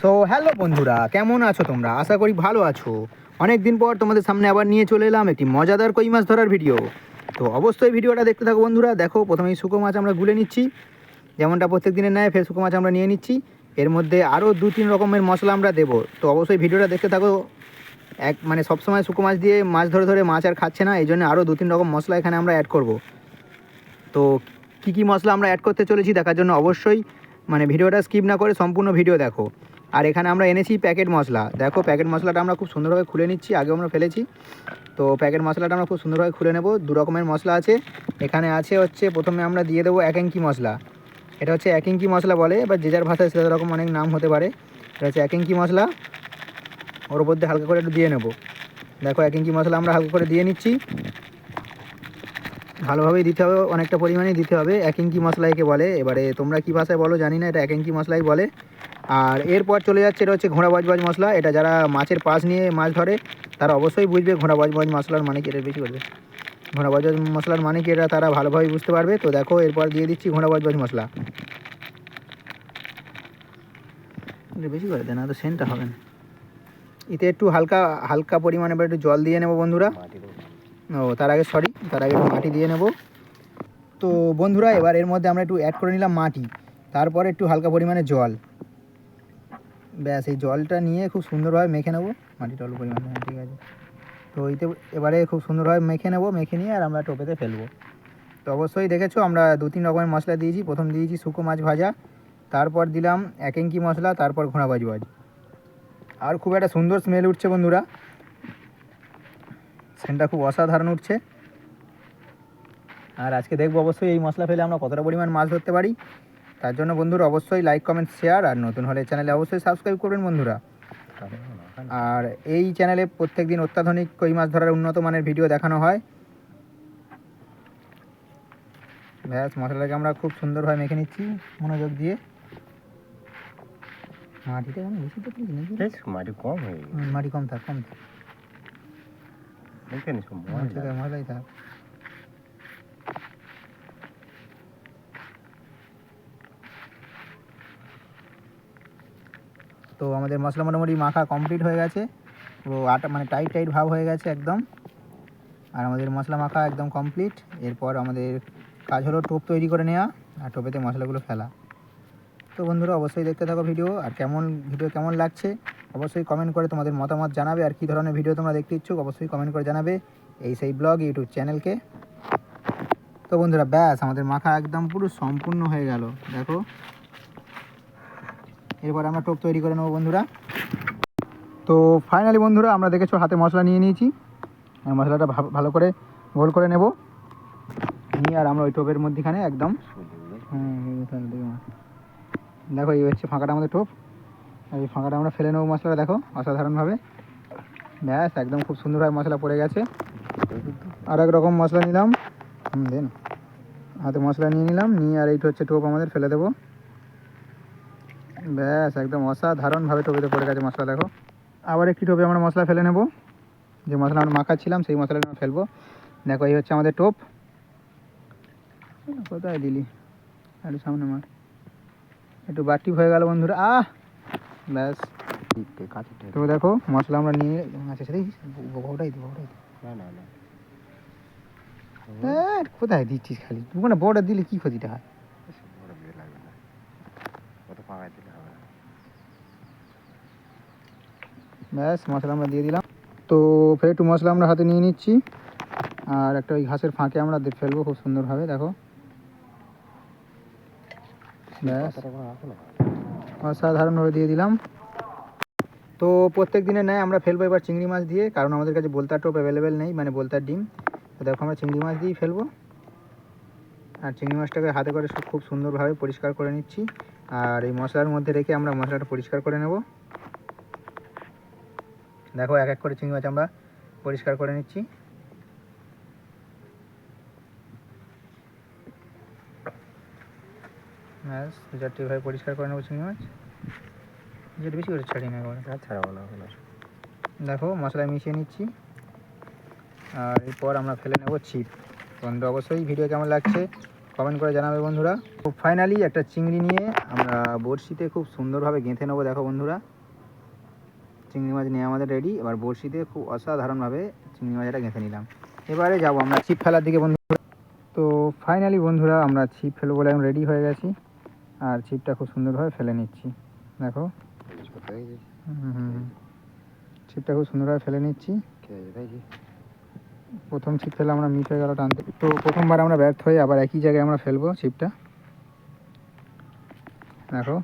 So hello বন্ধুরা, কেমন আছো তোমরা? আশা করি ভালো আছো। অনেক দিন পর তোমাদের সামনে আবার নিয়ে চলে এলাম একটি মজাদার কই মাছ ধরার ভিডিও তো অবশ্যই ভিডিওটা দেখতে থাকো বন্ধুরা। দেখো, প্রথমেই শুকো মাছ আমরা গুলে নিচ্ছি। যেমনটা প্রত্যেক দিনের ন্যায়, ফের শুকো মাছ আমরা নিয়ে নিচ্ছি। এর মধ্যে আরও দু তিন রকমের মশলা আমরা দেবো। তো অবশ্যই ভিডিওটা দেখতে থাকো। এক মানে সবসময় শুকো মাছ দিয়ে মাছ ধরে ধরে মাছ আর খাচ্ছে না এই জন্য আরও দু তিন রকম মশলা এখানে আমরা অ্যাড করব। তো কী কী মশলা আমরা অ্যাড করতে চলেছি দেখার জন্য অবশ্যই মানে ভিডিওটা স্কিপ না করে সম্পূর্ণ ভিডিও দেখো। আর এখানে আমরা এনেছি প্যাকেট মশলা। দেখো, প্যাকেট মশলাটা আমরা খুব সুন্দরভাবে খুলে নিচ্ছি, আগেও আমরা ফেলেছি। তো প্যাকেট মশলাটা আমরা খুব সুন্দরভাবে খুলে নেব, দু রকমের মশলা আছে। এখানে আছে হচ্ছে, প্রথমে আমরা দিয়ে দেবো এক ইঞ্চি মশলা। এটা হচ্ছে এক ইঞ্চি মশলা বলে, এবার যে যার ভাষায় সে রকম অনেক নাম হতে পারে। এটা হচ্ছে এক ইঞ্চি মশলা। ওর উপর দিয়ে হালকা করে একটু দিয়ে নেব। দেখো, এক ইঞ্চি মশলা আমরা হালকা করে দিয়ে নিচ্ছি। ভালোভাবেই দিতে হবে, অনেকটা পরিমাণেই দিতে হবে। এক ইঞ্চি মশলা একে বলে। এবারে তোমরা কী ভাষায় বলো জানি না, এটা এক ইঞ্চি মশলাই বলে। আর এরপর চলে যাচ্ছে, এটা হচ্ছে ঘোড়া বজবজ মশলা। এটা যারা মাছের পাশ নিয়ে মাছ ধরে, তারা অবশ্যই বুঝবে ঘোড়া বজবজ মশলার মানে কি, এটা বেশি করবে। ঘোড়া বজবজ মশলার মানে কি, এটা তারা ভালোভাবে বুঝতে পারবে। তো দেখো, এরপর দিয়ে দিচ্ছি ঘোড়া বজবজ মশলা। বেশি করে দেয় না তো সেন্টটা হবে না। এতে একটু হালকা হালকা পরিমাণে একটু জল দিয়ে নেব বন্ধুরা। ও, তার আগে সরি তার আগে একটু মাটি দিয়ে নেব। তো বন্ধুরা, এবার এর মধ্যে আমরা একটু অ্যাড করে নিলাম মাটি। তারপরে একটু হালকা পরিমাণে জল। ব্যাস এই জলটা নিয়ে খুব সুন্দরভাবে মেখে নেব। মাটিটা অল্প পরিমাণে হ্যাঁ, ঠিক আছে। তো এইতে এবারে খুব সুন্দরভাবে মেখে নেব মেখে নিয়ে আর আমরা টোপেতে ফেলব। তো অবশ্যই দেখেছ আমরা দু তিন রকমের মশলা দিয়েছি। প্রথম দিয়েছি শুকো মাছ ভাজা তারপর দিলাম এক ইঞ্চি মশলা তারপর ঘোড়া বাজ বাজ আর খুব একটা সুন্দর স্মেল উঠছে বন্ধুরা। সেন্টটা খুব অসাধারণ উঠছে। আর আজকে দেখব অবশ্যই এই মশলা ফেলে আমরা কতটা পরিমাণ মাছ ধরতে পারি। তার জন্য বন্ধুরা অবশ্যই লাইক কমেন্ট শেয়ার আর নতুন হলে চ্যানেলে অবশ্যই সাবস্ক্রাইব করবেন বন্ধুরা। আর এই চ্যানেলে প্রত্যেক দিন অত্যাধুনিক কই মাছ ধরার উন্নত মানের ভিডিও দেখানো হয়। ব্যাস মশলাটাকে আমরা খুব সুন্দরভাবে মেখে নিচ্ছি মনোযোগ দিয়ে। মাটিটা কেমন? বেশি তো মাটি কম হয়ে মাটি কম থাক কম থাক। মশলাই থাক। তো আমাদের মশলা মোটামুটি মাখা কমপ্লিট হয়ে গেছে। পুরো আটা মানে টাইট টাইট ভাব হয়ে গেছে একদম। আর আমাদের মশলা মাখা একদম কমপ্লিট এরপর আমাদের কাজ হলো টোপ তৈরি করে নেওয়া আর টোপেতে মশলাগুলো ফেলা। তো বন্ধুরা, অবশ্যই দেখতে থাকো ভিডিও। আর কেমন, ভিডিও কেমন লাগছে অবশ্যই কমেন্ট করে তোমাদের মতামত জানাবে। আর কী ধরনের ভিডিও তোমরা দেখতে ইচ্ছুক অবশ্যই কমেন্ট করে জানাবে এই সেই ব্লগ ইউটিউব চ্যানেলকে তো বন্ধুরা, ব্যাস, আমাদের মাখা একদম পুরো সম্পূর্ণ হয়ে গেল। দেখো এরপর আমরা টোপ তৈরি করে নেব বন্ধুরা। তো ফাইনালি বন্ধুরা, আমরা দেখেছ হাতে মশলা নিয়ে নিয়েছি। মশলাটা ভালো করে গোল করে নেব। নিয়ে আর আমরা ওই টোপের মধ্যেখানে একদম মাছ। দেখো, এই হচ্ছে ফাঁকাটা আমাদের টোপ। আর এই ফাঁকাটা আমরা ফেলে নেব মশলাটা, দেখো, অসাধারণভাবে। ব্যাস, একদম খুব সুন্দরভাবে মশলা পড়ে গেছে। আর এক রকম মশলা নিলাম। দেন, হাতে মশলা নিয়ে নিলাম। নিয়ে আর এইটা হচ্ছে টোপ আমাদের ফেলে দেবো। ব্যাস একদম অসাধারণভাবে টোপেতে পড়ে গেছে মশলা দেখো। আবার একটি টোপে আমরা মশলা ফেলে নেব। যে মশলা আমরা মাখাচ্ছিলাম সেই মশলাটা আমরা ফেলব। দেখো এই হচ্ছে আমাদের টোপ। কোথায় দিলি? একটু সামনে মার। একটু বাটি হয়ে গেল বন্ধুরা। আহ! ব্যাস। তো দেখো মশলা আমরা নিয়ে আচ্ছা সেটাই ওটাই দিই ওটাই না, না, না। কোথায় দিচ্ছিস খালি? মানে বড় দিলে কি ক্ষতিটা হয় বেশি বড় বিয়ে লাগবে না। কত ফাঁকায় দিলে হবে না। ব্যাস, মশলা আমরা দিয়ে দিলাম। তো ফের একটু মশলা আমরা হাতে নিয়ে নিচ্ছি। আর একটা ওই ঘাসের ফাঁকে আমরা ফেলব খুব সুন্দরভাবে, দেখো। ব্যাস? অসাধারণভাবে দিয়ে দিলাম। তো প্রত্যেক দিনের নেয় আমরা ফেলব এবার চিংড়ি মাছ দিয়ে, কারণ আমাদের কাছে বোলতার টোপ অ্যাভেলেবেল নেই মানে বোলতার ডিম। তো দেখো আমরা চিংড়ি মাছ দিয়েই ফেলব। আর চিংড়ি মাছটাকে হাতে করে খুব সুন্দরভাবে পরিষ্কার করে নিচ্ছি। আর এই মশলার মধ্যে রেখে আমরা মশলাটা পরিষ্কার করে নেব। দেখো এক এক করে চিংড়ি মাছ আমরা পরিষ্কার করে নিচ্ছি। ব্যাস দু চারটি ভাবে পরিষ্কার করে নেব চিংড়ি মাছ। যেটা বেশি করে ছাড়ি না একবারে। আর ছাড়াবো না এখন দেখো মশলায় মিশিয়ে নিচ্ছি। আর এরপর আমরা ফেলে নেব ছিপ। বন্ধু অবশ্যই ভিডিও কেমন লাগছে কমেন্ট করে জানাবে বন্ধুরা। খুব ফাইনালি একটা চিংড়ি নিয়ে আমরা বড়শিতে খুব সুন্দরভাবে গেঁথে নেব দেখো বন্ধুরা। চিংড়ি মাছ নিয়ে আমাদের রেডি এবার বড়শিতে খুব অসাধারণভাবে চিংড়ি মাছটা গেঁথে নিলাম। এবারে যাব আমরা ছিপ ফেলার দিকে বন্ধুরা তো ফাইনালি বন্ধুরা, আমরা ছিপ ফেলব বলে এখন রেডি হয়ে গেছি। আর ছিপটা খুব সুন্দরভাবে ফেলে নিচ্ছি। দেখো। ছিপটা খুব সুন্দরভাবে ফেলে নিচ্ছি। প্রথম ছিপ ফেলে আমরা মিট হয়ে গেল টানতে। তো প্রথমবার আমরা ব্যর্থ হয়ে আবার একই জায়গায় আমরা ফেলব ছিপটা। দেখো।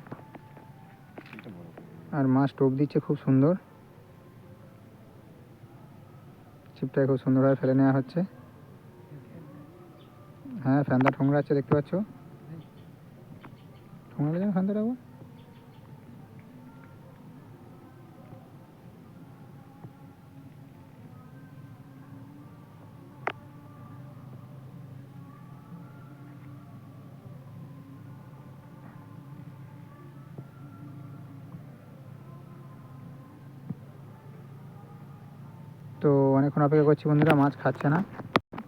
আর মাছ টোপ দিচ্ছে খুব সুন্দর। ছিপটা খুব সুন্দরভাবে ফেলে নেওয়া হচ্ছে। হ্যাঁ ফ্যানটা আছে দেখতে পাচ্ছ? যেন ফ্যানটা রাখব তো অনেকক্ষণ অপেক্ষা করছি বন্ধুরা, মাছ খাচ্ছে না।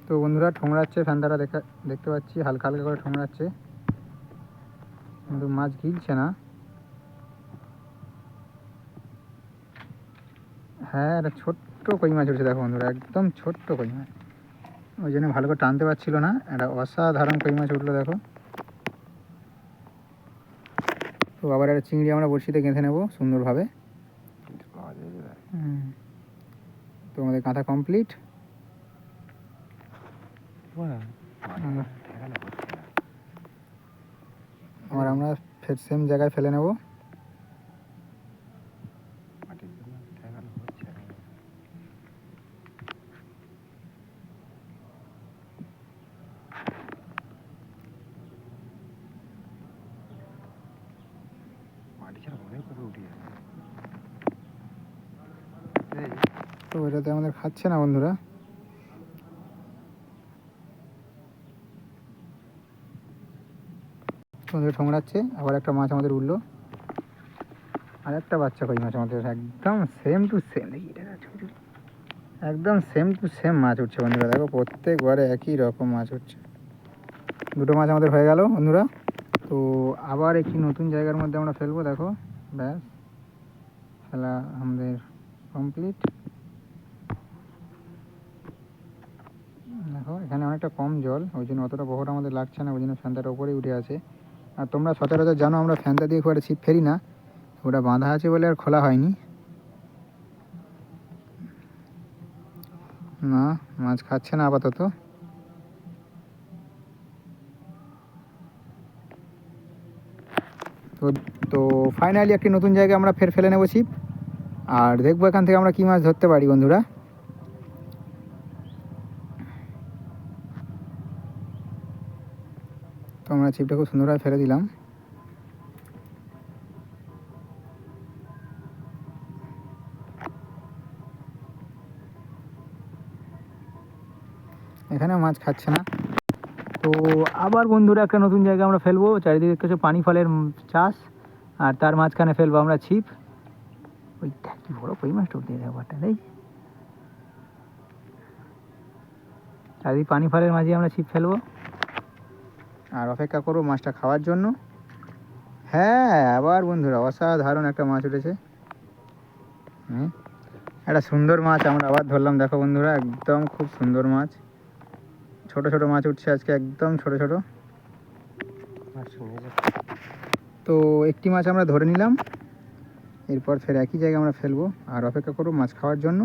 তো বন্ধুরা ঠোংরাচ্ছে ফ্যানটাটা দেখা দেখতে পাচ্ছি, হালকা হালকা করে ঠোংরাচ্ছে কিন্তু মাছ গিলছে না। হ্যাঁ একটা ছোট্ট কই মাছ উঠছে দেখো বন্ধুরা, একদম ছোট্ট কই মাছ। ওই জন্য ভালো করে টানতে পারছিল না, একটা অসাধারণ কই মাছ উঠল দেখো। তো আবার একটা চিংড়ি আমরা বড়শিতে গেঁথে নেব সুন্দরভাবে কিন্তু পাওয়া যায় যে ভাই। হুম। তো আমাদের কাঁথা কমপ্লিট। আবার আমরা ফের সেম জায়গায় ফেলে নেব। মাটি ছাড়া অনেক উপরে উঠে যাবে এই, তো এটাতে আমাদের খাচ্ছে না বন্ধুরা। বন্ধুরা ঠোংরাচ্ছে আবার একটা মাছ আমাদের উঠল। আর একটা বাচ্চা কই মাছ আমাদের? একদম সেম টু সেম একদম সেম টু সেম মাছ উঠছে বন্ধুরা, দেখো প্রত্যেকবারে একই রকম মাছ উঠছে। দুটো মাছ আমাদের হয়ে গেল বন্ধুরা। তো আবার একটি নতুন জায়গার মধ্যে আমরা ফেলব, দেখো। ব্যাস, খেলা আমাদের কমপ্লিট দেখো, এখানে অনেকটা কম জল, ওই জন্য অতটা বহর আমাদের লাগছে না, ওই জন্য ফ্যানটার ওপরেই উঠে আছে। আর তোমরা সচরাচর জানো আমরা ফ্যানটা দিয়ে খুব একটা ছিপ ফেরি না, ওটা বাঁধা আছে বলে আর খোলা হয়নি। না, মাছ খাচ্ছে না আপাতত। তো তো ফাইনালি একটি নতুন জায়গায় আমরা ফের ফেলে নেব ছিপ, আর দেখব এখান থেকে আমরা কী মাছ ধরতে পারি বন্ধুরা তো আমরা ছিপটা খুব সুন্দরভাবে ফেলে দিলাম। এখানে মাছ খাচ্ছে না। তো আবার বন্ধুরা, একটা নতুন জায়গায় আমরা ফেলব। চারিদিকে কিছু পানি ফলের চাষ। আর তার মাঝখানে ফেলব আমরা ছিপ। ওই দেখ, কি বড় কই মাছটা উঠে ব্যাপারটা, দেখ। চারিদিকে পানি ফলের মাঝে আমরা ছিপ ফেলব। আর অপেক্ষা করব মাছটা খাওয়ার জন্য। হ্যাঁ আবার বন্ধুরা অসাধারণ একটা মাছ উঠেছে। হুম একটা সুন্দর মাছ আমরা আবার ধরলাম। দেখো বন্ধুরা একদম খুব সুন্দর মাছ। ছোট ছোট মাছ উঠছে আজকে একদম ছোট ছোট। তো একটি মাছ আমরা ধরে নিলাম। এরপর ফের একই জায়গায় আমরা ফেলব। আর অপেক্ষা করব মাছ খাওয়ার জন্য।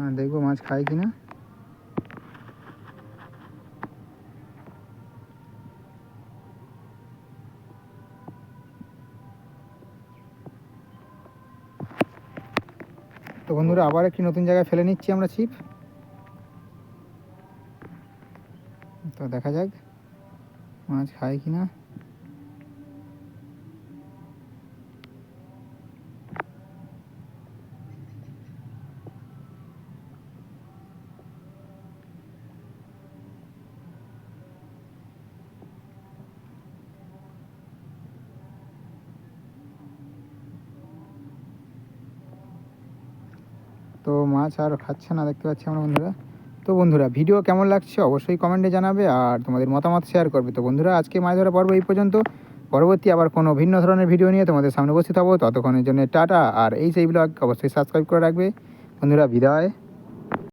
আর দেখব মাছ খায় কি না তো বন্ধুরা, আবার একটি নতুন জায়গায় ফেলে নিচ্ছি আমরা ছিপ। তো দেখা যাক, মাছ খায় কি না তো মাছ আর খাচ্ছে না, দেখতে পাচ্ছি আমরা বন্ধুরা। তো বন্ধুরা, ভিডিও কেমন লাগছে অবশ্যই কমেন্টে জানাবে আর তোমাদের মতামত শেয়ার করবে। তো বন্ধুরা, আজকে মাছ ধরা পর্ব এই পর্যন্ত। পরবর্তী আবার কোনো ভিন্ন ধরনের ভিডিও নিয়ে তোমাদের সামনে উপস্থিত হব। ততক্ষণের জন্য টাটা আর এই সেই ব্লগ অবশ্যই সাবস্ক্রাইব করে রাখবে। বন্ধুরা, বিদায়।